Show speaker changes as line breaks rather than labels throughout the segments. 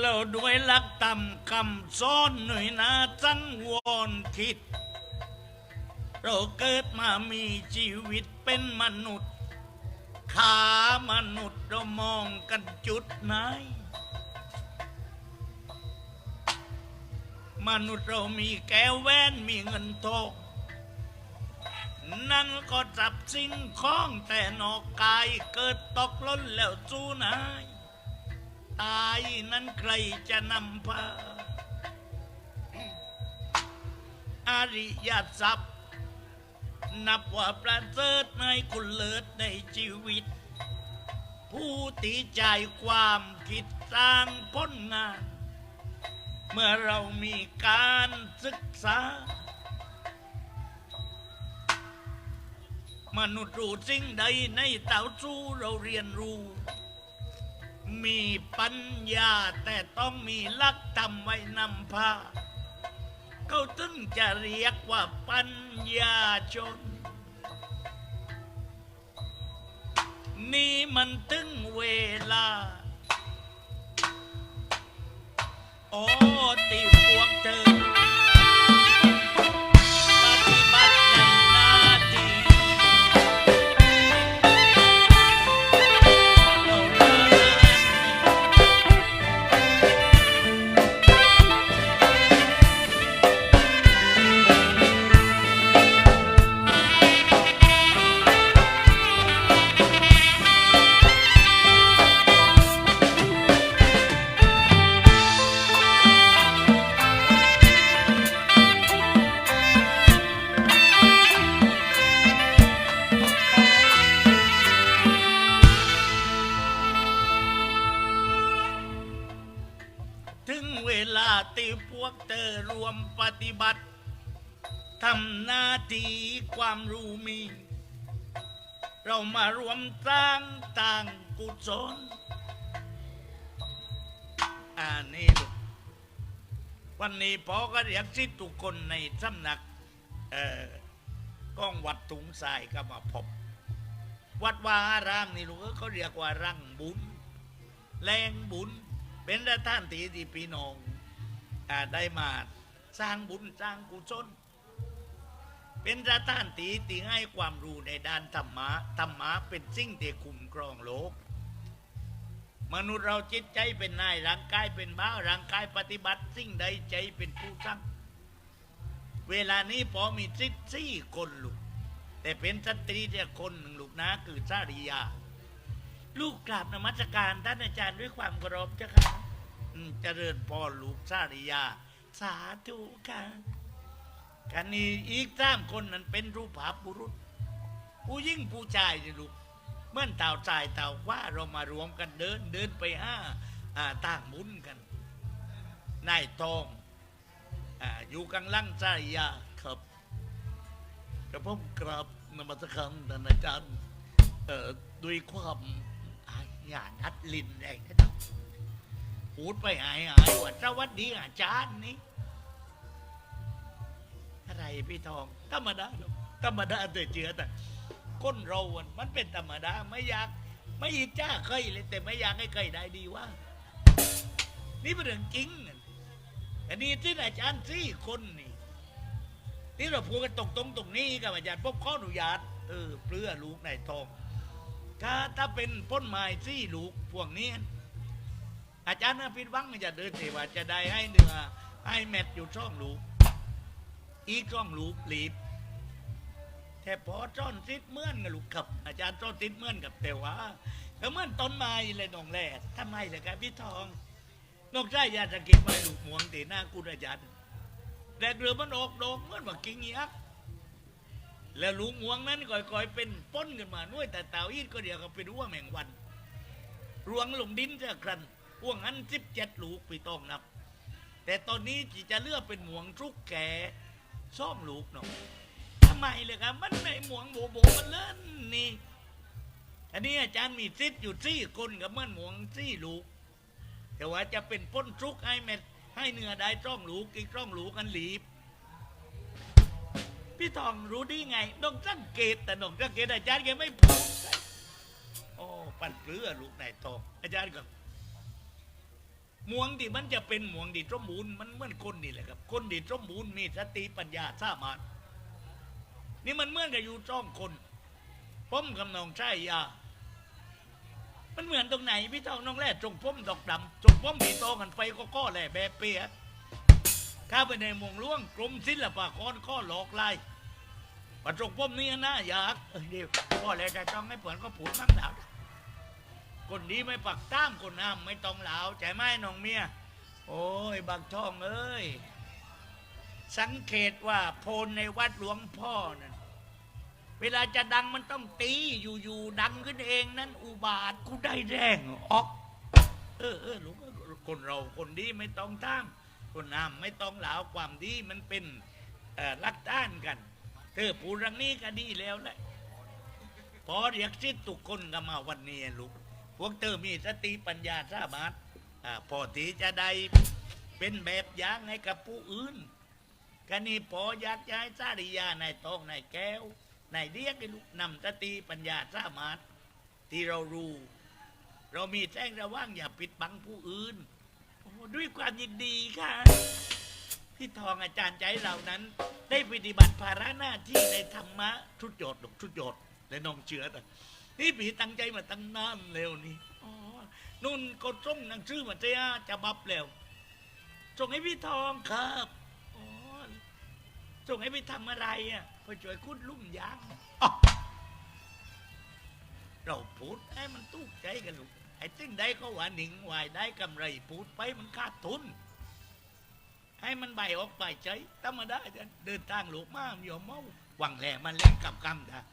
เราด้วยหลักต่ำคำซ้อนหน่อยนะจังวอนคิด เราเกิดมามีชีวิตเป็นมนุษย์ ขามนุษย์เรามองกันจุดไหน มนุษย์เรามีแก้วแว่นมีเงินทองนั่นก็จับสิ่งของแต่นอกกายเกิดตกหล้นแล้วสู้นาย ตายนั้นใครจะนำพาอริยทรัพย์ นับว่าประเสริฐในคุณเลิศในชีวิต ผู้ตีใจความคิดสร้างผลงาน เมื่อเรามีการศึกษา มนุษย์รู้สิ่งใดในเต่าสู้เราเรียนรู้ มีปัญญาแต่ต้องมีลักธรรมไว้นำพาเขาถึงจะเรียกว่าปัญญาชน นี่มันถึงเวลา โอ้ตีพวกเธอำหน้าที่ความรู้มี เรามารวมสร้างต่างกุศลอ่านี่ลูกวันนี้พอก็เรียกสิทธิ์ทุกคนในสำนักเอ่อกล้องวัดถุงทรายก็มาพบ วัดวาอารามนี่ลูกเขาเรียกว่ารังบุญ แรงบุญ เป็นสถานที่ที่พี่น้องอาได้มาสร้างบุญสร้างกุศล เป็นสถานที่ที่ให้ความรู้ในด้านธรรมะ ธรรมะเป็นสิ่งที่คุ้มครองโลก มนุษย์เราจิตใจเป็นนายร่างกายเป็นบ้าร่างกายปฏิบัติ สิ่งใดใจเป็นผู้สร้างเวลานี้พอมีสิทธิ์สี่คนลูก แต่เป็นสตรีแต่คนหนึ่งลูกนะคือสาริยา ลูกกราบนมัสการท่านอาจารย์ด้วยความเคารพเจ้าค่ะเจริญพรลูกสาริยา สาธุค่ะ กันนี้อีกสามคนนั้นเป็นรูปภาพบุรุษ ผู้ยิ่งผู้ชายนี่ลูกเมื่อเต่าชายเต่าว่าเรามารวมกันเดินเดินไปห้าอ่าต่างหมุนกันนายทองออยู่กลางล่างสาริยาครับกระผมกราบนมัสการท่านอาจารย์ด้วยความอาญานัดลินเองนะครับพูดไปหายหายว่าสวัสดีอาจารย์นี่ อะไรพี่ทอง ธรรมดาลูกธรรมดาแต่เจือแต่คนเราอะมันเป็นธรรมดาไม่อยากไม่อิจฉาเคยเลยแต่ไม่อยากให้เคยได้ดีว่า นี่เป็นเรื่องจริงอะอันนี้ที่อาจารย์สี่คนนี่นี่เราพูดกันตรงตรงๆตรงนี้กับอาจารย์พบข้ออนุญาตเออเปลือลูกในทองถ้าถ้าเป็นพ้นไม้ซี่ลูกพวกนี้ อาจารย์น่ะพิดหวังจะเดินเทว่าจะได้ให้เนื้อให้เม็ดอยู่ช่องลูก อีกช่องลูกหลีบแต่พอจ้อนติดเมื่อนกับลูกกับ อาจารย์จ้อนติดเมื่อนกับแต่ว่าก็เมื่อนต้นไม้เลยน้องแร่ทำไมล่ะครับพี่ทอง นอกจากอยากจะก็บไว้ลูกหมวงตีหน้าคุณอาจารย์แต่เรือมันออกดอกเมื่อนว่ากิ่งยักษ์แล้วลุงหวงนั้นก่อยๆเป็นป้นขึ้นมาด้วยแต่เต่าอีดก็เดียวกับเป็นหัวแมงวันรวงลงดินเสียครันห่วงนั้นสิบเจ็ดลูกพี่ต้องนับ แต่ตอนนี้จีจะเลือกเป็นหมวงทุกแก่ ซ่อมลูกเนาะทำไมเลยครับ มันไม่หมวงโบโบมันเล่นนี่ อันนี้อาจารย์มีซิดอยู่สี่คนกับเมื่อนหมวงสี่ลูก แต่ว่าจะเป็นพ้นทุกข์ให้เม็ดให้เนื้อได้จ้องลูกอีกจ้องลูกกันหลีบ พี่ทองรู้ได้ไงต้องสังเกตแต่น้องสังเกตอาจารย์แกไม่พูดโอ้ปั่นเปลือลูกนายทองอาจารย์ก็ หมวงที่มันจะเป็นหมวงดีสมบูรณ์มันเหมือนคนนี่แหละครับ คนดีสมบูรณ์มีสติปัญญาสามารถนี่มันเหมือนกับอยู่จ้องคนผมกับน้องชายยามันเหมือนตรงไหนพี่เทองน้องแร่จงผมดอกดำจงผมผีโตกันไปก็ก้อแหล่แบบเปียข้าไปในมองล่วงกรมศิลปากรข้อหลอกลายปัจจุบันนี้นะอยากเออเดี๋ยวก็แล้วแต่ต้องให้เปิดก็ผูดมั่งดาว คนดีไม่ปักตามคนน้ำไม่ต้องเหลาใจไหมน้องเมีย โอ้ยบางช่องเอ้ย สังเกตว่าโพลในวัดหลวงพ่อนั่นเวลาจะดังมันต้องตีอยู่ๆดังขึ้นเองนั่นอุบาทกูได้แรงออก เออเออหลวงคนเราคนดีไม่ต้องตาม คนน้ำไม่ต้องเหลาความดีมันเป็นรักต้านกันเธอปูรังนี้ก็ดีแล้วแหละพอเรียกสิทธิ์ทุกคนก็มาวันนี้ลูก พวกเธอมีสติปัญญาสามารถอ่าพอที่จะได้เป็นแบบอย่างให้กับผู้อื่นกันนี่พออยากจะให้สาริยาในายทองในแก้ว ในเรียกให้ลูกนำสติปัญญาสามารถ ที่เรารู้ เรามีแจ้งระว่างอย่าปิดบังผู้อื่นโอ้ด้วยความยินดีค่ะพี่ทองอาจารย์ใจเหล่านั้น ได้ปฏิบัติภาระหน้าที่ในธรรมะชุดโยดหลกชุดโยดและน้องเชื้อแต่ นี่ผีตั้งใจมาตั้งนานแล้วนี่อ๋อนุ่นก็ส่งหนังชื่อมาเจ้าจะบับแล้วส่งให้พี่ทองครับอ๋อส่งให้ไปทำอะไรอะไปช่วยคุดลุ่มยางเราพูดให้มันตู้ใจกันลูกไอ้สิ่งใดก็ว่าหนิงวายได้กำไรพูดไปมันขาดทุน ให้มันใบออกไปใจธรรมดาจะเดินทางหลูกมากยอมเมาหวังแหลมันเล่นกับกรรมนะ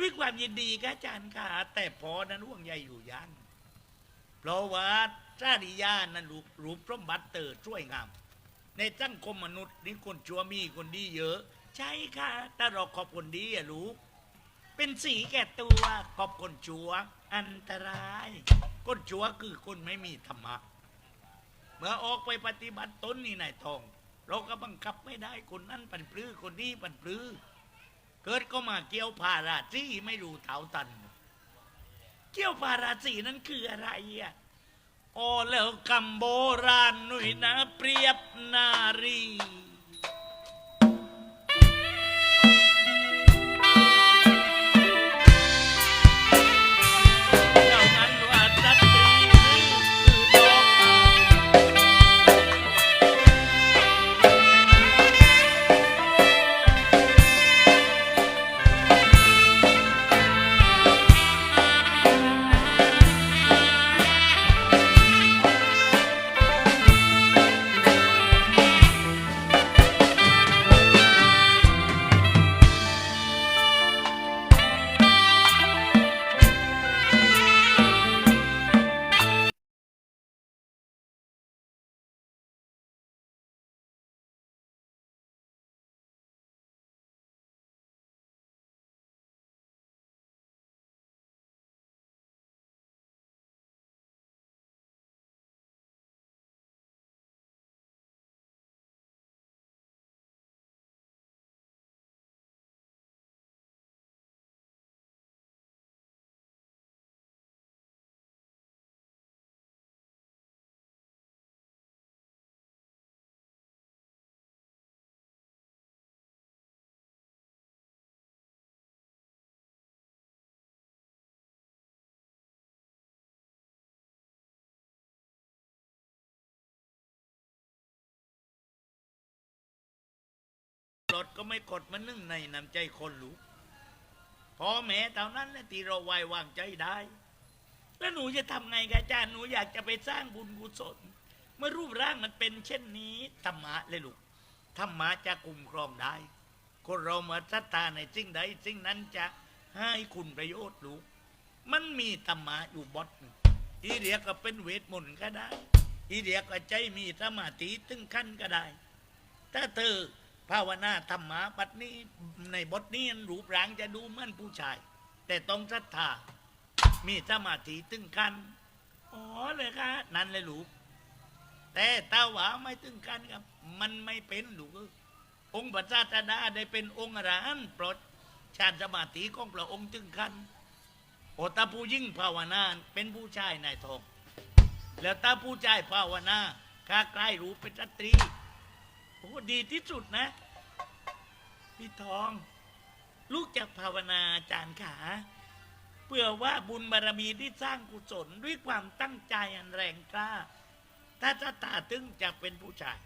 ด้วยความยินดีครับอาจารย์ค่ะ แต่พอนั้นห่วงใยอยู่ยันเพราะว่าสาริยานั้นรูปรูปสมบัตเติร์ช่วยงาม ในสังคมมนุษย์นี่คนชั่วมีคนดีเยอะ ใช่ค่ะ ถ้าเราขอบคนดีอะลูกเป็นสีแก่ตัวขอบคนชั่ว อันตรายคนชั่วคือคนไม่มีธรรมะ เมื่อออกไปปฏิบัติตนนี่นายทอง เราก็บังคับไม่ได้คนนั้นปันปลื้อคนนี้ปันปลื้อ เกิดก็มาเกี่ยวพาราสีไม่รู้เท่าตัน เกี่ยวพาราสีนั้นคืออะไรอะโอ้แล้วคำโบราณหนุ่ยนะเปรียบนารี รถก็ไม่กดมันนึ่งในน้ำใจคนลูพอแม้เท่านั้นแหละที่เราไว้วางใจได้ แล้วหนูจะทำไงกับอาจารย์หนูอยากจะไปสร้างบุญกุศลเมื่อรูปร่างมันเป็นเช่นนี้ธรรมะเลยลูกธรรมะจะคุมครองได้ คนเรามาศรัทธาในสิ่งใดสิ่งนั้นจะให้คุณประโยชน์ลูกมันมีธรรมะอยู่บดหนึ่งอีเดียก็เป็นเวทมนต์ก็ได้ อีเดียก็ใจมีสมาธิถึงขั้นก็ได้ ถ้าเธอ ภาวนาธรรมะบัดนี้ในบทนี้รูปร่างจะดูเหมือนผู้ชาย แต่ต้องศรัทธามีสมาธิถึงขั้นอ๋อเลยค่ะนั่นเลยลูกแต่ตาหวาไม่ถึงขั้นครับ มันไม่เป็นลูกองค์พระศาสดาได้เป็นองค์อรหันต์ปรดชาติสมาธิของพระองค์ถึงขั้นโอตาผู้ยิ่งภาวนาเป็นผู้ชายนายทองแล้วถ้าผู้ชายภาวนาข้าใกล้รู้เป็นสตรี โอ้ดีที่สุดนะ พี่ทอง ลูกจะภาวนาอาจารย์ขาเพื่อว่าบุญบารมีที่สร้างกุศลด้วยความตั้งใจอันแรงกล้า ถ้าจะตาตึงจะเป็นผู้ชาย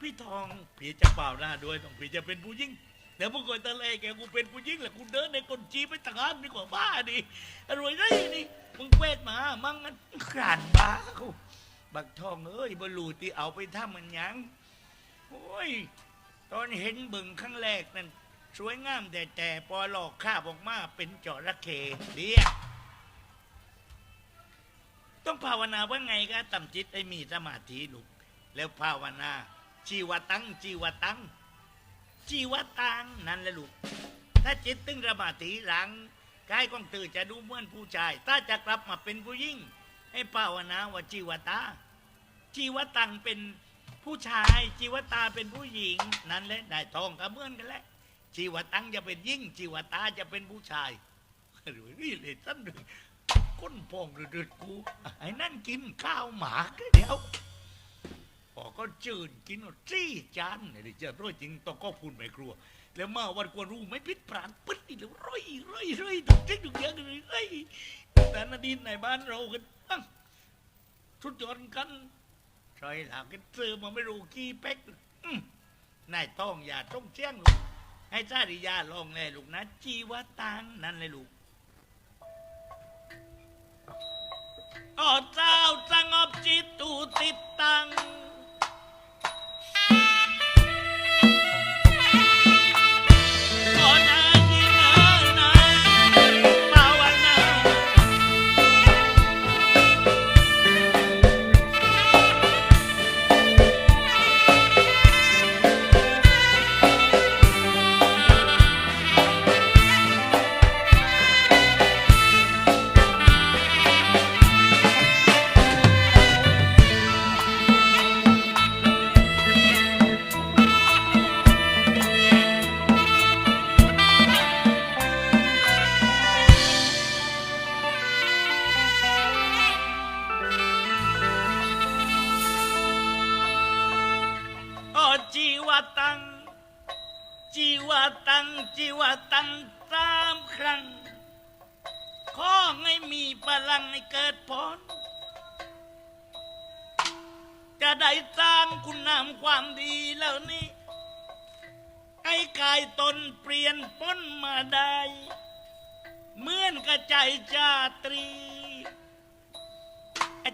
พี่ทองพี่จะเปล่าหน้าด้วยต้องพี่จะเป็นผู้หญิงเดี๋ยวพวกคนตะเลแกกูเป็นผู้หญิงแหละกูเดินในคนจีไปต่างหากดีกว่าบ้าดิอร่อยได้นี่มึงเวทมา มั่งงั้นขานบ้ากู บักทองเอ้ยบลูที่เอาไปทำมันยังโอ้ย ตอนเห็นบึงครั้งแรกนั่นสวยงามแต่แต่พอหลอกข้าบอกมาเป็นจระเข้เดียต้องภาวนาว่าไงก็ต่ำจิตให้มีสมาธิลูกแล้วภาวนา ชีวตังชีวตังชีวตังนั่นแหละลูก ถ้าจิตตึงสมาธิหลังกายของตื่นจะดูเหมือนผู้ชาย ถ้าจะกลับมาเป็นผู้หญิงให้ภาวนาว่าชีวตา ชีวตังเป็นผู้ชายชีวตาเป็นผู้หญิง นั่นแหละได้ทองก็เหมือนกันแหละชีวตังจะเป็นยิ่งชีวตาจะเป็นผู้ชายหรือนี่เลยตั้งหนึ่งก้นพองเดือดกูไอ้นั่นกินข้าวหมากเดี๋ยวพอก็จืดกินหมดสี่จานเนี่ยจะร้อยจริงต้องก็พูดไม่กลัว แล้วมาวันกวนรู้ไม่พิษปรานปึ๊ดนี่แล้วร้อยร้อยร้อยถูกเจ๊กถูกเยอะกันเลยเอ้ยแต่นาดินในบ้านเรากันตั้งชุดยอนกัน รอยหลังกันซื้อมาไม่รู้กี่เป๊กนายต้องอย่าต้องเชี่ยงลูกให้ซาดิยาลองเลยลูกนะ จีวตังนั่นเลยลูก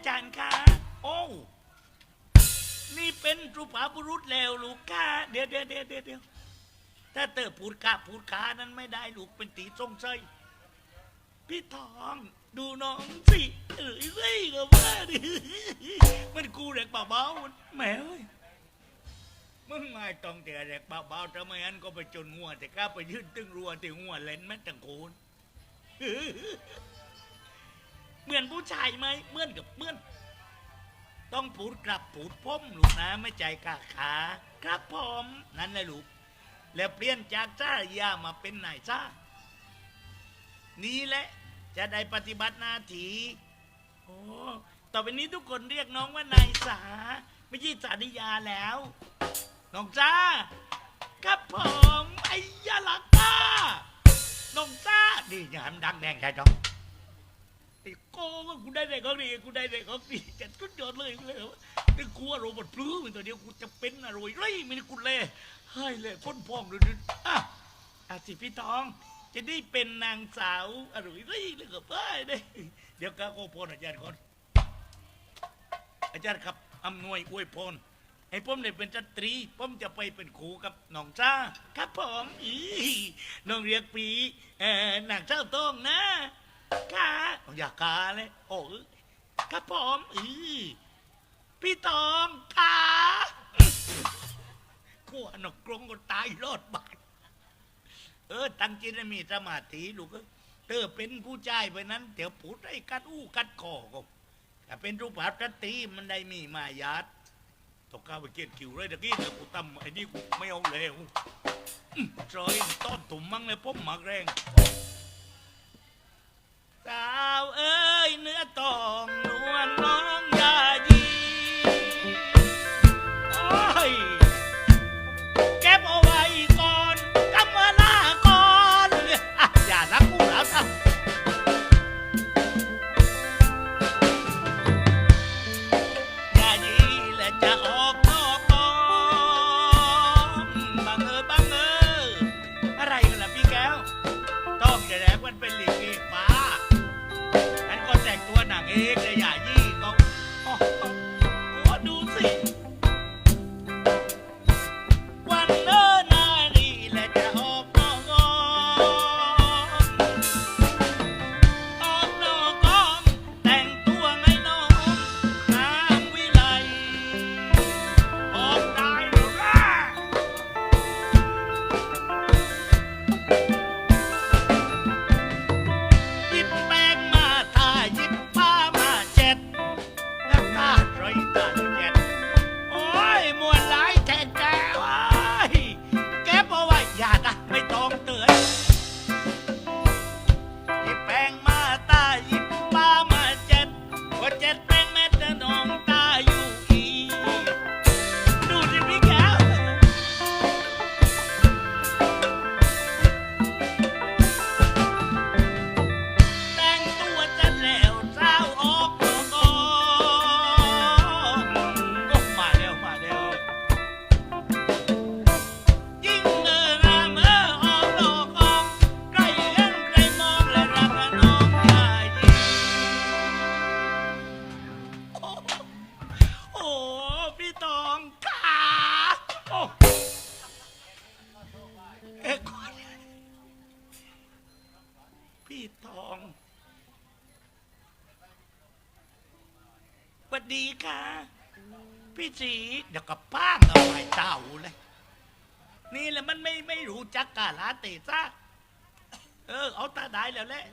จารย์คะโอ้ นี่เป็นสุภาพบุรุษแล้วลูกค้าเดี๋ยวเดี๋ยวเดี๋ยวเดี๋ยวถ้าเตอพูดกาพูดขานั้นไม่ได้ลูกเป็นตีทรงเซยพี่ทองดูน้องสิเอ้ยเฮ้ยก็ว่าดิมันกูเด็กเบาๆแหมเอ้ยมึงไม่ต้องแต่เด็กเบาๆทำไมอันก็ไปจนหัวแต่ข้าไปยืนตึงรัวถึงหัวเล่นแม่ตังโคน เหมือนผู้ชายไหมเหมือนกับเหมือน ต้องผูดกลับผูดพ้มลูกนะไม่ใจกาขาครับผมนั่นเลยลูกแล้วเปลี่ยนจากจ้ายามาเป็นนายจ้านี่แหละจะได้ปฏิบัติหน้าที่โอ้ต่อไปนี้ทุกคนเรียกน้องว่านายสา ไม่ใช่สานิยาแล้ว น้องจ้า ครับผมไอ้ยาลักก้าน้องจ้าดีอย่างนั้ดังแดงใช่จ้องไอ้โก้ว่ากูได้แต่ของดีกูได้แต่ของดีจัดทุกยอดเลยเลยว่าไอ้กูว่าโรบอทพลื้มันตัวเดียวกูจะเป็นอร่อยไรไม่ได้กูเล่ให้เลยพ่นพองเลยอะอาสิพี่ทอง จะได้เป็นนางสาวอร่อยไรเลยกับพ่ายได้เดี๋ยวก้าโกพรอาจารย์ก่อนอาจารย์ครับอำนวยอวยพรให้ผมได้เป็นสตรีผมจะไปเป็นครูกับน้องจ้าครับผมอีน้องเรียกปีเอ่อนางเจ้าต้องนะ กาอยากกาเลยโอ้ยครับผมอือพี่ตองกากลัวนกกรงก็ตายรอดบาดเออ ตั้งจิตให้มีสมาธิลูกเอ้ยเธอเป็นผู้ชายไปนั้น เดี๋ยวพูดให้กัดอู้กัดคอก็ถ้าเป็นรูปภาพสตรีมันได้มีมายาทตกข้าวไปเกียนคิวเลยตะกี้แต่กูตั้มไอ้นี่กูไม่เอาแล้วอื้อจอยต้อนตุ่มมั่งเลยผมหมักแรง สาวเอ้ยเนื้อตองนวลน้อง งตัวนางเอกเลยอย่ายี่เคะพี่สีเดี๋ยวกับป้างเอาไปเต่าเลย นี่แหละมันไม่ไม่รู้จักกาลาเตซ่าเออ เอาตาได้แล้วแหละ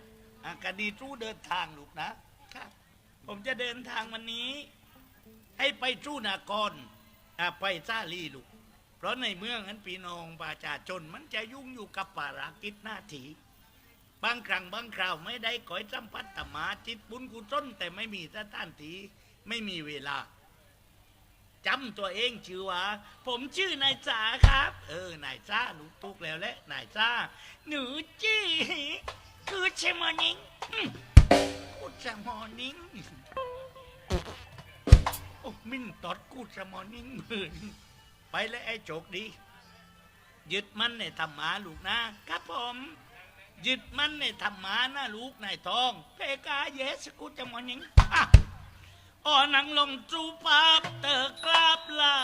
อากาดีจู้เดินทางลูกนะ ครับ ผมจะเดินทางวันนี้ ให้ไปจู้นากรอะไปซาลีลูก เพราะในเมืองนั้นพี่น้องประชาชนมันจะยุ่งอยู่กับภารากิจหน้าทีบางครั้งบางคราวไม่ได้ก่อยสัมพัตธรรมาจิตบุญกุศลแต่ไม่มีสถานที่ ไม่มีเวลาจำตัวเองชื่อว่า ผมชื่อนายจ๋าครับ เออนายจ้าลูตุกแล้วแหละนายจ้าหนูจี้คือชมอนิงกูชมอนิงโอ้มินตอดกูชมอนิงมือนไปแล้วไอ้โจกดี ยึดมันในธรรมาลูกนะครับผมยึดมันในธรรมานะลูกนายทองเพกาเยสกูจะมอนิงอะ อ่อนังลงจูปาบเตอกราบลา